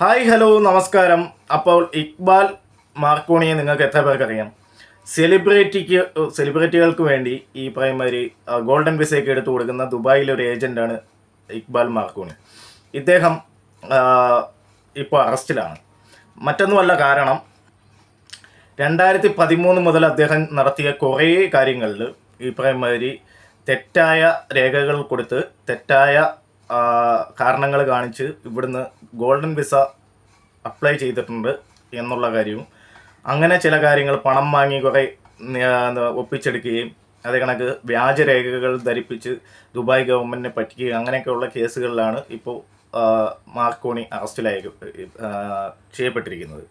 Hi hello നമസ്കാരം. അപ്പോൾ ഇക്ബാൽ മാർക്കോണിയെ നിങ്ങൾക്ക് എത്ര പേർക്കറിയാം? സെലിബ്രിറ്റിക്ക് സെലിബ്രിറ്റികൾക്ക് വേണ്ടി ഈ പ്രൈമറി ഗോൾഡൻ വിസയൊക്കെ എടുത്തു കൊടുക്കുന്ന ദുബായിലെ ഒരു ഏജന്റാണ് ഇക്ബാൽ മാർക്കോണി. ഇദ്ദേഹം ഇപ്പോൾ അറസ്റ്റിലാണ്. മറ്റൊന്നുമല്ല കാരണം രണ്ടായിരത്തി പതിമൂന്ന് മുതൽ അദ്ദേഹം നടത്തിയ കുറേ കാര്യങ്ങളിൽ ഈ പ്രൈമറി തെറ്റായ രേഖകൾ കൊടുത്ത് തെറ്റായ കാരണങ്ങൾ കാണിച്ച് ഇവിടുന്ന് ഗോൾഡൻ വിസ അപ്ലൈ ചെയ്തിട്ടുണ്ട് എന്നുള്ള കാര്യവും. അങ്ങനെ ചില കാര്യങ്ങൾ പണം വാങ്ങി കുറേ ഒപ്പിച്ചെടുക്കുകയും അതേ കണക്ക് വ്യാജരേഖകൾ ധരിപ്പിച്ച് ദുബായ് ഗവൺമെന്റിനെ പറ്റിക്കുകയും അങ്ങനെയൊക്കെയുള്ള കേസുകളിലാണ് ഇപ്പോൾ മാർക്കോണി അറസ്റ്റിലായി ചെയ്യപ്പെട്ടിരിക്കുന്നത്.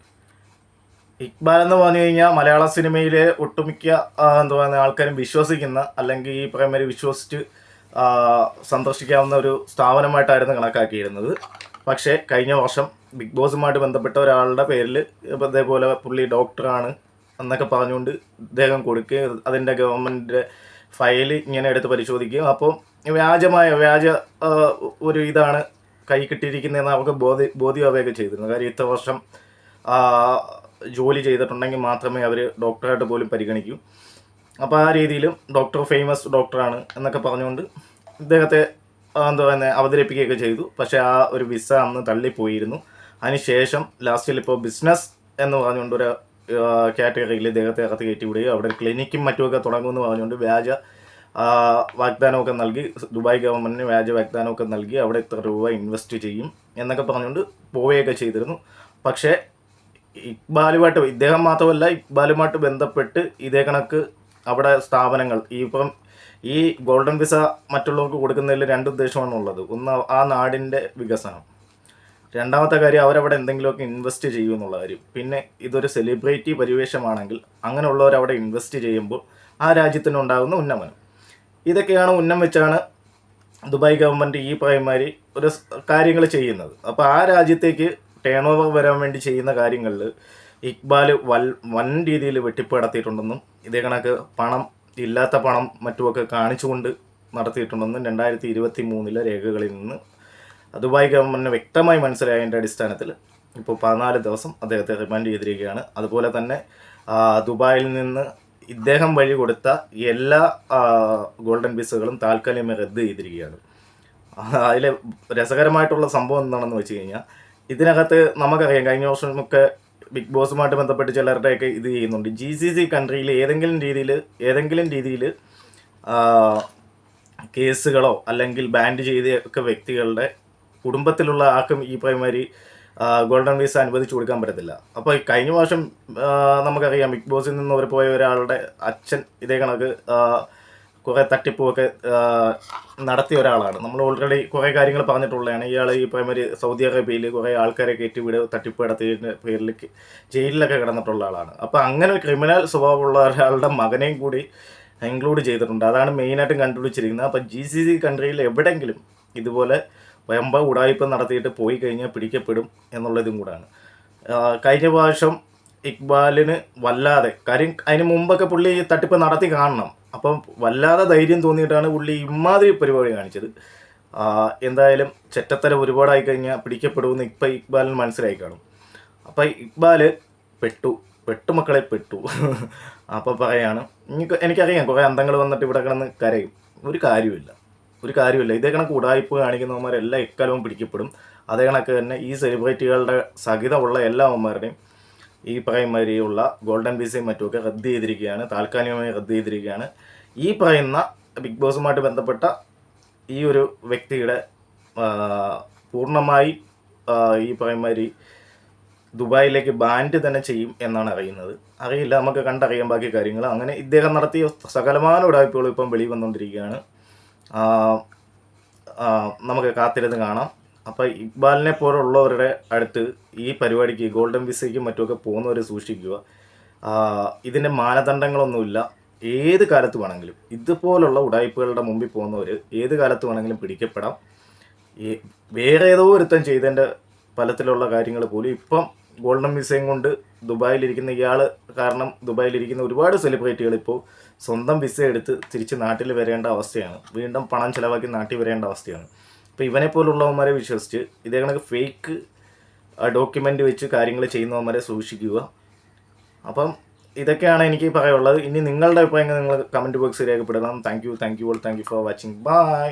ഇക്ബാൽ എന്ന് പറഞ്ഞു കഴിഞ്ഞാൽ മലയാള സിനിമയിലെ ഒട്ടുമിക്ക എന്താ പറയുക ആൾക്കാരും വിശ്വസിക്കുന്ന അല്ലെങ്കിൽ ഈ പ്രൈമറി വിശ്വസിച്ച് സന്ദർശിക്കാവുന്ന ഒരു സ്ഥാപനമായിട്ടായിരുന്നു കണക്കാക്കിയിരുന്നത്. പക്ഷേ കഴിഞ്ഞ വർഷം ബിഗ് ബോസുമായിട്ട് ബന്ധപ്പെട്ട ഒരാളുടെ പേരിൽ ഇപ്പം ഇതേപോലെ പുള്ളി ഡോക്ടറാണ് എന്നൊക്കെ പറഞ്ഞുകൊണ്ട് ഇദ്ദേഹം കൊടുക്കുകയും അതിന്റെ ഗവൺമെന്റിന്റെ ഫയൽ ഇങ്ങനെ എടുത്ത് പരിശോധിക്കുകയും. അപ്പോൾ വ്യാജമായ വ്യാജ ഒരു ഇതാണ് കൈ കിട്ടിയിരിക്കുന്നതെന്ന് അവർക്ക് ബോധ്യ ബോധ്യമാവുകയൊക്കെ ചെയ്തിരുന്നു. കാര്യം ഇത്ര വർഷം ജോലി ചെയ്തിട്ടുണ്ടെങ്കിൽ മാത്രമേ അവർ ഡോക്ടറായിട്ട് പോലും പരിഗണിക്കൂ. അപ്പോൾ ആ രീതിയിലും ഡോക്ടർ ഫേമസ് ഡോക്ടറാണ് എന്നൊക്കെ പറഞ്ഞുകൊണ്ട് ഇദ്ദേഹത്തെ എന്താ പറയുന്നത് അവതരിപ്പിക്കുകയൊക്കെ ചെയ്തു. പക്ഷേ ആ ഒരു വിസ അന്ന് തള്ളിപ്പോയിരുന്നു. അതിനുശേഷം ലാസ്റ്റിൽ ഇപ്പോൾ ബിസിനസ് എന്ന് പറഞ്ഞുകൊണ്ട് ഒരു കാറ്റഗറിയിൽ ഇദ്ദേഹത്തെ അകത്ത് കയറ്റി വിടുകയും അവിടെ ക്ലിനിക്കും മറ്റുമൊക്കെ തുടങ്ങുമെന്ന് പറഞ്ഞുകൊണ്ട് വ്യാജ വാഗ്ദാനമൊക്കെ നൽകി. ദുബായ് ഗവൺമെന്റിന് വ്യാജ വാഗ്ദാനമൊക്കെ നൽകി. അവിടെ ഇത്ര രൂപ ഇൻവെസ്റ്റ് ചെയ്യും എന്നൊക്കെ പറഞ്ഞുകൊണ്ട് പോവുകയൊക്കെ ചെയ്തിരുന്നു. പക്ഷേ ഇക്ബാലുമായിട്ട് ഇദ്ദേഹം മാത്രമല്ല ഇക്ബാലുമായിട്ട് ബന്ധപ്പെട്ട് ഇതേ കണക്ക് അവിടെ സ്ഥാപനങ്ങൾ. ഈ ഇപ്പം ഈ ഗോൾഡൻ വിസ മറ്റുള്ളവർക്ക് കൊടുക്കുന്നതിൽ രണ്ട് ഉദ്ദേശമാണ് ഉള്ളത്. ഒന്ന് ആ നാടിന്റെ വികസനം. രണ്ടാമത്തെ കാര്യം അവരവിടെ എന്തെങ്കിലുമൊക്കെ ഇൻവെസ്റ്റ് ചെയ്യും എന്നുള്ള കാര്യം. പിന്നെ ഇതൊരു സെലിബ്രിറ്റി പരിവേഷമാണെങ്കിൽ അങ്ങനെയുള്ളവർ അവിടെ ഇൻവെസ്റ്റ് ചെയ്യുമ്പോൾ ആ രാജ്യത്തിനുണ്ടാകുന്ന ഉന്നമനം. ഇതൊക്കെയാണ് ഉന്നം വെച്ചാണ് ദുബായ് ഗവൺമെന്റ് ഈ പറയുമാതിരി ഒരു കാര്യങ്ങൾ ചെയ്യുന്നത്. അപ്പോൾ ആ രാജ്യത്തേക്ക് ടേൺ ഓവർ വരാൻ വേണ്ടി ചെയ്യുന്ന കാര്യങ്ങളിൽ ഇക്ബാൽ വൽ വൻ രീതിയിൽ വെട്ടിപ്പ് നടത്തിയിട്ടുണ്ടെന്നും ഇതേ കണക്ക് പണം ഇല്ലാത്ത പണം മറ്റുമൊക്കെ കാണിച്ചുകൊണ്ട് നടത്തിയിട്ടുണ്ടെന്നും രണ്ടായിരത്തി ഇരുപത്തി മൂന്നിലെ രേഖകളിൽ നിന്ന് ദുബായ് ഗവൺമെന്റിന് വ്യക്തമായി മനസ്സിലായതിന്റെ അടിസ്ഥാനത്തിൽ ഇപ്പോൾ പതിനാല് ദിവസം അദ്ദേഹത്തെ റിമാൻഡ് ചെയ്തിരിക്കുകയാണ്. അതുപോലെ തന്നെ ദുബായിൽ നിന്ന് ഇദ്ദേഹം വഴി കൊടുത്ത എല്ലാ ഗോൾഡൻ വിസകളും താൽക്കാലികമായി റദ്ദ് ചെയ്തിരിക്കുകയാണ്. അതിലെ രസകരമായിട്ടുള്ള സംഭവം എന്താണെന്ന് വെച്ച് കഴിഞ്ഞാൽ ഇതിനകത്ത് നമുക്കറിയാം കഴിഞ്ഞ വർഷമൊക്കെ ബിഗ് ബോസുമായിട്ട് ബന്ധപ്പെട്ട് ചിലരുടെയൊക്കെ ഇത് ചെയ്യുന്നുണ്ട്. ജി സി സി കൺട്രിയിൽ ഏതെങ്കിലും രീതിയിൽ ഏതെങ്കിലും രീതിയിൽ കേസുകളോ അല്ലെങ്കിൽ ബാൻഡ് ചെയ്ത ഒക്കെ വ്യക്തികളുടെ കുടുംബത്തിലുള്ള ആർക്കും ഈ പ്രൈമറി ഗോൾഡൻ വിസ അനുവദിച്ചു കൊടുക്കാൻ പറ്റത്തില്ല. അപ്പോൾ കഴിഞ്ഞ വർഷം നമുക്കറിയാം ബിഗ് ബോസിൽ നിന്ന് ഒരു പോയ ഒരാളുടെ അച്ഛൻ ഇതേ കണക്ക് കുറേ തട്ടിപ്പുമൊക്കെ നടത്തിയ ഒരാളാണ്. നമ്മൾ ഓൾറെഡി കുറേ കാര്യങ്ങൾ പറഞ്ഞിട്ടുള്ളതാണ്. ഇയാൾ ഈ പ്രൈമറി സൗദി അറേബ്യയിൽ കുറേ ആൾക്കാരെ കയറ്റി കയറ്റിവിട് തട്ടിപ്പ് നടത്തിയതിന്റെ പേരിൽ ജയിലിലൊക്കെ കിടന്നിട്ടുള്ള ആളാണ്. അപ്പോൾ അങ്ങനെ ഒരു ക്രിമിനൽ സ്വഭാവമുള്ള ഒരാളുടെ മകനെയും കൂടി ഇൻക്ലൂഡ് ചെയ്തിട്ടുണ്ട്. അതാണ് മെയിനായിട്ടും കണ്ടുപിടിച്ചിരിക്കുന്നത്. അപ്പോൾ ജി സി സി കൺട്രിയിൽ എവിടെയെങ്കിലും ഇതുപോലെ വയമ്പ ഉടായ്പ നടത്തിയിട്ട് പോയി കഴിഞ്ഞാൽ പിടിക്കപ്പെടും എന്നുള്ളതും കൂടാണ്. കഴിഞ്ഞ പ്രാവശ്യം ഇക്ബാലിന് വല്ലാതെ. കാര്യം അതിന് മുമ്പൊക്കെ പുള്ളി ഈ തട്ടിപ്പ് നടത്തി കാണണം. അപ്പം വല്ലാതെ ധൈര്യം തോന്നിയിട്ടാണ് പുള്ളി ഇമാതിരി പരിപാടി കാണിച്ചത്. എന്തായാലും ചെറ്റത്തല ഒരുപാടായി കഴിഞ്ഞാൽ പിടിക്കപ്പെടുമെന്ന് ഇപ്പം ഇക്ബാലിന് മനസ്സിലായി കാണും. അപ്പം ഇക്ബാൽ പെട്ടു. പെട്ടുമക്കളെ പെട്ടു. അപ്പോൾ പറയാണ് എനിക്ക് എനിക്കറിയാം കുറേ അന്തങ്ങൾ വന്നിട്ട് ഇവിടെ കിടന്ന് കരയും. ഒരു കാര്യമില്ല ഒരു കാര്യമില്ല ഇതേ കണക്ക് ഉടായ്പ കാണിക്കുന്നവന്മാരെല്ലാം എക്കാലവും പിടിക്കപ്പെടും. അതേ കണക്ക് തന്നെ ഈ സെലിബ്രിറ്റികളുടെ സഹിതമുള്ള എല്ലാ അവന്മാരുടെയും ഈ പറയുമാതിരിയുള്ള ഗോൾഡൻ വിസയും മറ്റുമൊക്കെ റദ്ദ് ചെയ്തിരിക്കുകയാണ് താൽക്കാലികമായി റദ്ദ് ചെയ്തിരിക്കുകയാണ്. ഈ പറയുന്ന ബിഗ് ബോസുമായിട്ട് ബന്ധപ്പെട്ട ഈ ഒരു വ്യക്തിയുടെ പൂർണമായി ഈ പറയുമാതിരി ദുബായിലേക്ക് ബാൻഡ് തന്നെ ചെയ്യും എന്നാണ് അറിയുന്നത്. അറിയില്ല നമുക്ക് കണ്ടറിയാം ബാക്കി കാര്യങ്ങൾ. അങ്ങനെ ഇദ്ദേഹം നടത്തിയ സകലമാന ഉടായ്പകളും ഇപ്പം വെളി വന്നുകൊണ്ടിരിക്കുകയാണ്. ആ, ആ, നമുക്ക് കാത്തിരുന്ന് കാണാം. അപ്പോൾ ഇക്ബാലിനെ പോലുള്ളവരുടെ അടുത്ത് ഈ പരിപാടിക്ക് ഗോൾഡൻ വിസയ്ക്കും മറ്റുമൊക്കെ പോകുന്നവർ സൂക്ഷിക്കുക. ഇതിന്റെ മാനദണ്ഡങ്ങളൊന്നുമില്ല. ഏത് കാലത്ത് വേണമെങ്കിലും. ഇതുപോലുള്ള ഉടായ്പകളുടെ മുമ്പിൽ പോകുന്നവർ ഏത് കാലത്ത് വേണമെങ്കിലും പിടിക്കപ്പെടാം. വേറെ ഏതോ ഒരുത്തം ചെയ്തതിന്റെ ഫലത്തിലുള്ള കാര്യങ്ങൾ പോലും ഇപ്പം ഗോൾഡൻ വിസയും കൊണ്ട് ദുബായിലിരിക്കുന്ന ഇയാൾ കാരണം ദുബായിലിരിക്കുന്ന ഒരുപാട് സെലിബ്രിറ്റികൾ ഇപ്പോൾ സ്വന്തം വിസ എടുത്ത് തിരിച്ച് നാട്ടിൽ വരേണ്ട അവസ്ഥയാണ്. വീണ്ടും പണം ചിലവാക്കി നാട്ടിൽ വരേണ്ട അവസ്ഥയാണ്. അപ്പോൾ ഇവനെ പോലുള്ളവന്മാരെ വിശ്വസിച്ച് ഇതേ കണക്ക് ഫേക്ക് ഡോക്യുമെന്റ് വെച്ച് കാര്യങ്ങൾ ചെയ്യുന്നവന്മാരെ സൂക്ഷിക്കുക. അപ്പം ഇതൊക്കെയാണ് എനിക്ക് പറയാനുള്ളത്. ഇനി നിങ്ങളുടെ അഭിപ്രായങ്ങൾ നിങ്ങൾ കമന്റ് ബോക്സിൽ രേഖപ്പെടുത്താം thank you thank you all thank you for watching bye